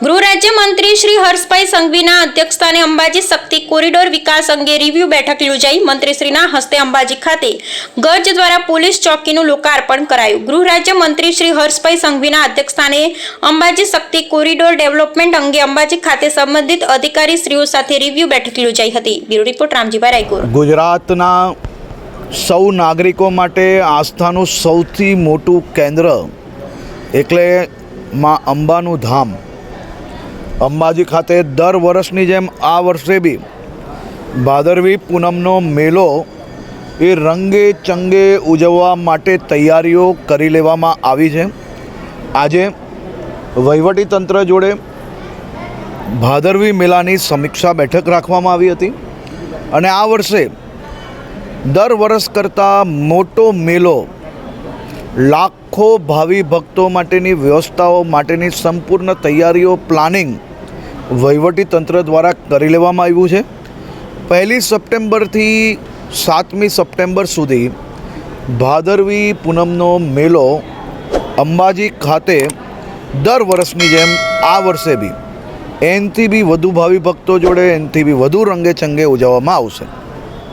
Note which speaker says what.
Speaker 1: ગૃહ રાજ્યમંત્રી શ્રી હર્ષભાઈ સંઘવીના અધ્યક્ષસ્થાને અંબાજી શક્તિ કોરિડોર વિકાસ અંગે રિવ્યુ બેઠક યોજાઈ. મંત્રીશ્રીના હસ્તે અંબાજી ખાતે ગર્જ દ્વારા પોલીસ ચોકીનું લોકાર્પણ કરાયું. ગૃહ રાજ્યમંત્રી શ્રી હર્ષભાઈ સંઘવીના અધ્યક્ષસ્થાને અંબાજી શક્તિ કોરિડોર ડેવલપમેન્ટ અંગે અંબાજી ખાતે સંબંધિત અધિકારીશ્રીઓ સાથે રિવ્યુ બેઠક યોજાઈ હતી. Bureau report Ramjibhai Raigor.
Speaker 2: ગુજરાતના સૌ નાગરિકો માટે આસ્થાનું સૌથી મોટું કેન્દ્ર એટલે માં અંબાનું ધામ. અંબાજી ખાતે દર વર્ષની જેમ આ વર્ષે બી ભાદરવી પૂનમનો મેલો એ રંગે ચંગે ઉજવવા માટે તૈયારીઓ કરી લેવામાં આવી છે. આજે વહીવટી તંત્ર જોડે ભાદરવી મેળાની સમીક્ષા બેઠક રાખવામાં આવી હતી અને આ વર્ષે દર વર્ષ કરતાં મોટો મેલો લાખો ભાવિ ભક્તો માટેની વ્યવસ્થાઓ માટેની સંપૂર્ણ તૈયારીઓ, પ્લાનિંગ વહીવટી તંત્ર દ્વારા કરી લેવામાં આવ્યું છે. પહેલી સપ્ટેમ્બરથી સાતમી સપ્ટેમ્બર સુધી ભાદરવી પૂનમનો મેળો અંબાજી ખાતે દર વર્ષની જેમ આ વર્ષે બી એનથી બી વધુ ભાવિ ભક્તો જોડે, એનથી બી વધુ રંગે ચંગે ઉજવવામાં આવશે.